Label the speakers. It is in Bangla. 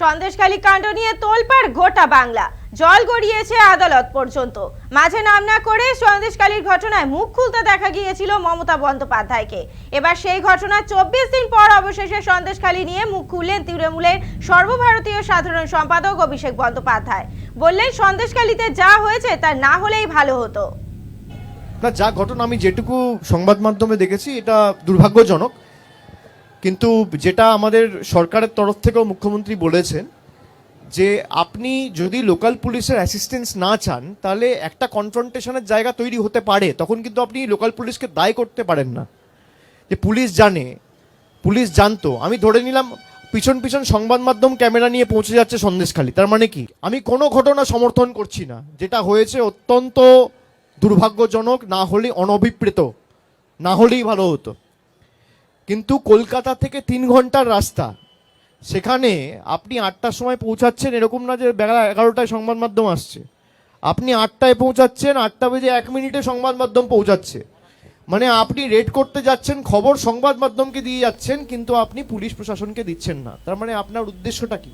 Speaker 1: সন্দেশখালী কাণ্ড নিয়ে তোলপাড় গোটা বাংলা। জল গড়িয়েছে আদালত পর্যন্ত। মাঝে নাম না করে সন্দেশখালীর ঘটনায় মুখ খুলতে দেখা গিয়েছিল মমতা বন্দ্যোপাধ্যায়কে। এবার সেই ঘটনা চব্বিশ দিন পর অবশেষে সন্দেশখালী নিয়ে মুখ খুললেন তৃণমূলের সর্বভারতীয় সাধারণ সম্পাদক অভিষেক বন্দ্যোপাধ্যায়। বললেন, সন্দেশখালীতে যা হয়েছে তা না হলেই ভালো হতো।
Speaker 2: না, যা ঘটনা আমি যেটুকু সংবাদ মাধ্যমে দেখেছি, এটা দুর্ভাগ্যজনক। কিন্তু যেটা আমাদের সরকারের তরফ থেকেও মুখ্যমন্ত্রী বলেছেন, যে আপনি যদি লোকাল পুলিশের অ্যাসিস্ট্যান্স না চান, তাহলে একটা কনফ্রন্টেশনের জায়গা তৈরি হতে পারে, তখন কিন্তু আপনি লোকাল পুলিশকে দায় করতে পারেন না। যে পুলিশ জানে, পুলিশ জানতো। আমি ধরে নিলাম, পিছন পিছন সংবাদ মাধ্যম ক্যামেরা নিয়ে পৌঁছে যাচ্ছে সন্দেশখালী। তার মানে কি? আমি কোনো ঘটনা সমর্থন করছি না। যেটা হয়েছে অত্যন্ত দুর্ভাগ্যজনক, না হলে অনভিপ্রেত, না হলেই ভালো হতো। কিন্তু কলকাতা থেকে তিন ঘণ্টার রাস্তা। সেখানে আপনি আটটার সময় পৌঁছাচ্ছেন, এরকম না যে বেলা এগারোটায় সংবাদ মাধ্যম আসছে। আপনি আটটায় পৌঁছাচ্ছেন, আটটা বেজে এক মিনিটে সংবাদ মাধ্যম পৌঁছাচ্ছে। মানে আপনি রেড করতে যাচ্ছেন, খবর সংবাদ মাধ্যমকে দিয়ে যাচ্ছেন, কিন্তু আপনি পুলিশ প্রশাসনকে দিচ্ছেন না। তার মানে আপনার উদ্দেশ্যটা কি?